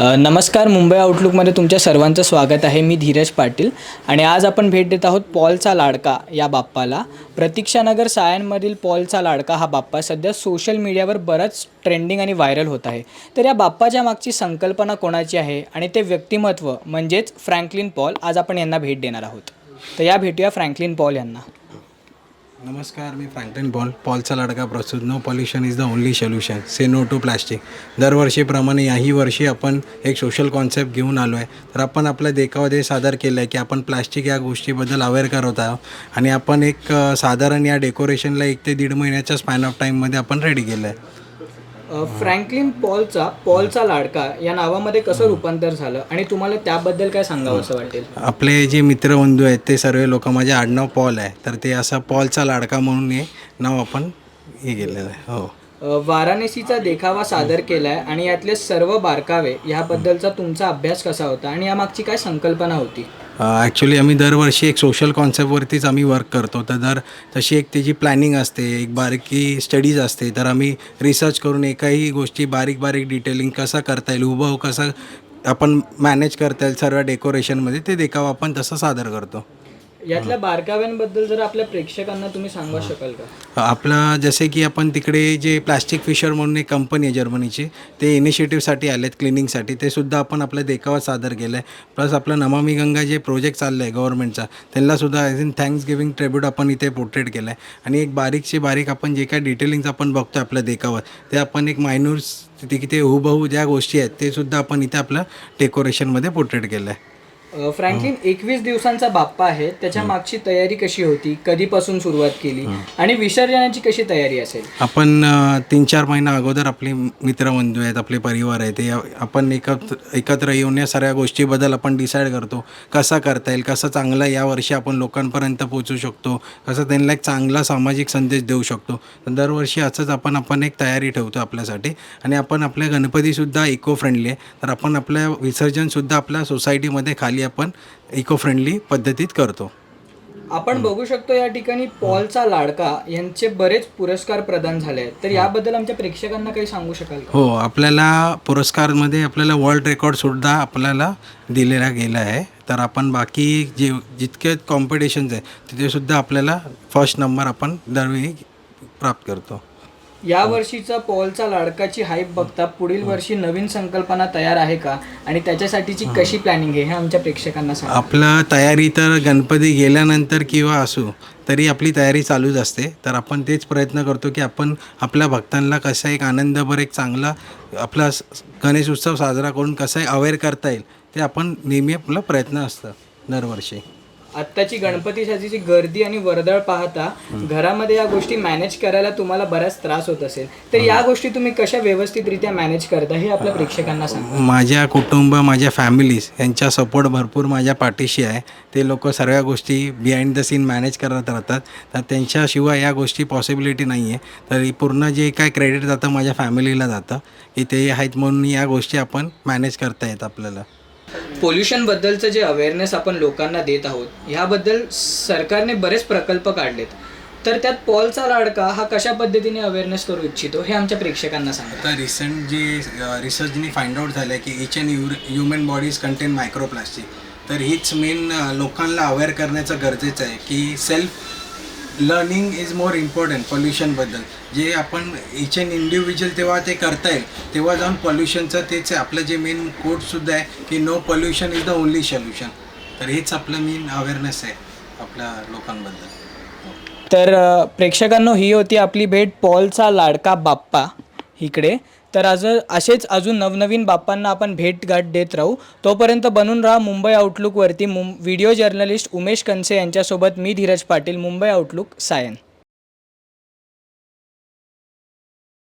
नमस्कार मुंबई आउटलुकमध्ये तुमच्या सर्वांचं स्वागत आहे. मी धीरज पाटील आणि आज आपण भेट देत आहोत पॉलचा लाडका या बाप्पाला. प्रतीक्षानगर सायनमधील पॉलचा लाडका हा बाप्पा सध्या सोशल मीडियावर बराच ट्रेंडिंग आणि व्हायरल होत आहे. तर या बाप्पाच्या मागची संकल्पना कोणाची आहे आणि ते व्यक्तिमत्व म्हणजेच फ्रँकलिन पॉल आज आपण यांना भेट देणार आहोत. तर या भेटूया फ्रँकलिन पॉल यांना. नमस्कार मी फ्रँकलिन पॉल पॉलचा लडका प्रस्तुत. No pollution is the only solution say no to plastic दरवर्षीप्रमाणे याही वर्षी आपण एक सोशल कॉन्सेप्ट घेऊन आलो आहे तर आपण आपल्या देखामध्ये सादर केलं आहे की आपण प्लॅस्टिक या गोष्टीबद्दल अवेअर करत आहोत आणि आपण एक साधारण या डेकोरेशनला एक ते दीड महिन्याच्या स्पॅन ऑफ टाईममध्ये आपण रेडी केलं आहे फ्रँकलिन पॉलचा पॉलचा लाडका या नावामध्ये कसं रूपांतर झालं? आणि तुम्हाला त्याबद्दल काय सांगावं असं वाटेल? आपले जे मित्रबंधू आहेत ते सर्व लोक माझे आडनाव पॉल आहे. तर ते असा पॉलचा लाडका म्हणून हे नाव आपण हे केलेलं आहे. हो. वाराणसीचा देखावा सादर केलाय आणि यातले सर्व बारकावे ह्याबद्दलचा तुमचा अभ्यास कसा होता? आणि यामागची काय संकल्पना होती? ॲक्च्युली आम्ही दरवर्षी एक सोशल कॉन्सेप्टवरतीच आम्ही वर्क करतो. तर दर तशी एक त्याची प्लॅनिंग असते एक बारीकी स्टडीज असते. तर आम्ही रिसर्च करून एकाही गोष्टी बारीक बारीक डिटेलिंग कसा करता येईल उभं कसं आपण मॅनेज करता येईल सर्व डेकोरेशनमध्ये ते देखावा आपण तसं सादर करतो. यातल्या बारकाव्यांबद्दल जर आपल्या प्रेक्षकांना तुम्ही सांगू शकाल का? आपला जसे की आपण तिकडे जे प्लास्टिक फिशर म्हणून एक कंपनी आहे जर्मनीची ते इनिशिएटिव्हसाठी आलेत क्लिनिंगसाठी ते सुद्धा आपण आपल्या देखावा सादर केलं आहे प्लस आपलं नमामी गंगा जे प्रोजेक्ट चाललं आहे गव्हर्नमेंटचा त्यांनासुद्धा as in thanks giving tribute आपण इथे पोर्ट्रेट केलं आहे आणि एक बारीकचे बारीक आपण जे काय डिटेलिंग्स आपण बघतो आपल्या देखावर ते आपण एक मायन्यूर्स तिथे ते हुबहू ज्या गोष्टी आहेत ते सुद्धा आपण इथे आपल्या डेकोरेशनमध्ये पोर्ट्रेट केलं आहे फ्रँकलिन एकवीस दिवसांचा बाप्पा आहे. त्याच्या मागची तयारी कशी होती? कधीपासून सुरुवात केली? आणि विसर्जनाची कशी तयारी असेल? आपण तीन चार महिना अगोदर आपले मित्रबंधू आहेत आपले परिवार आहे ते आपण एकत्र एकत्र येऊन या सगळ्या गोष्टीबद्दल आपण डिसाईड करतो. कसा करता येईल कसं चांगला यावर्षी आपण लोकांपर्यंत पोचू शकतो? कसं त्यांना एक चांगला सामाजिक संदेश देऊ शकतो? दरवर्षी असंच आपण आपण एक तयारी ठेवतो आपल्यासाठी. आणि आपण आपल्या गणपतीसुद्धा इको फ्रेंडली आहे. तर आपण आपल्या विसर्जनसुद्धा आपल्या सोसायटीमध्ये खाली आपण इको फ्रेंडली पद्धतीत करतो. आपण बघू शकतो या ठिकाणी पॉलचा लाडका यांचे बरेच पुरस्कार प्रदान झाले आहेत. तर याबद्दल आमच्या प्रेक्षकांना काही सांगू शकाल का? हो आपल्याला पुरस्कारमध्ये आपल्याला वर्ल्ड रेकॉर्डसुद्धा आपल्याला दिलेला गेला आहे. तर आपण बाकी जे जितके कॉम्पिटिशन्स आहे तिथेसुद्धा आपल्याला फर्स्ट नंबर आपण दरवेळी प्राप्त करतो. या वर्षीचा पॉलचा लाडकाची हाईप बघता पुढील वर्षी नवीन संकल्पना तयार आहे का? आणि त्याच्यासाठीची कशी प्लॅनिंग आहे हे आमच्या प्रेक्षकांना सांगा. आपलं तयारी तर गणपती गेल्यानंतर किंवा असो तरी आपली तयारी चालूच असते. तर आपण तेच प्रयत्न करतो की आपण आपल्या भक्तांना कसा एक आनंदभर एक चांगला आपला गणेश उत्सव साजरा करून कसं अवेअर करता येईल ते आपण नेहमी आपला प्रयत्न असतं दरवर्षी. आत्ताची गणपतीसाठीची गर्दी आणि वर्दळ पाहता घरामध्ये या गोष्टी मॅनेज करायला तुम्हाला बराच त्रास होत असेल. तर या गोष्टी तुम्ही कशा व्यवस्थितरित्या मॅनेज करता हे आपल्या प्रेक्षकांना सांगा. माझ्या कुटुंब माझ्या फॅमिलीज यांचा सपोर्ट भरपूर माझ्या पाठीशी आहे. ते लोक सर्व गोष्टी बिहाइंड द सीन मॅनेज करत राहतात. तर त्यांच्याशिवाय या गोष्टी पॉसिबिलिटी नाही आहे तर पूर्ण जे काय क्रेडिट जातं माझ्या फॅमिलीला जातं की ते आहेत म्हणून या गोष्टी आपण मॅनेज करता येत आपल्याला. पोल्युशनबद्दलचं जे अवेअरनेस आपण लोकांना देत आहोत ह्याबद्दल सरकारने बरेच प्रकल्प काढलेत. तर त्यात पॉलचा लाडका हा कशा पद्धतीने अवेअरनेस करू इच्छितो हे आमच्या प्रेक्षकांना सांगा. आता रिसेंट जे रिसर्चनी फाइंड आउट झालं आहे की each and you human bodies contain microplastic तर हीच मेन लोकांना अवेअर करण्याचं गरजेचं आहे की self learning is more important पॉल्युशनबद्दल जे आपण इच अँड इंडिव्हिज्युअल तेव्हा ते करता येईल तेव्हा जाऊन पॉल्युशनचं तेच आहे. आपलं जे मेन कोटसुद्धा आहे की no pollution is the only solution तर हेच आपलं मेन अवेअरनेस आहे आपल्या लोकांबद्दल. हो. तर प्रेक्षकांनो ही होती आपली भेट. पॉलचा लाडका बाप्पा इकडे. तर आज असेच अजून नवनवीन बाप्पांना आपण भेटगाठ देत राहू. तोपर्यंत बनून राहा मुंबई आउटलुकवरती मुं व्हिडिओ जर्नलिस्ट उमेश कनसे यांच्यासोबत मी धीरज पाटील मुंबई आउटलुक सायन.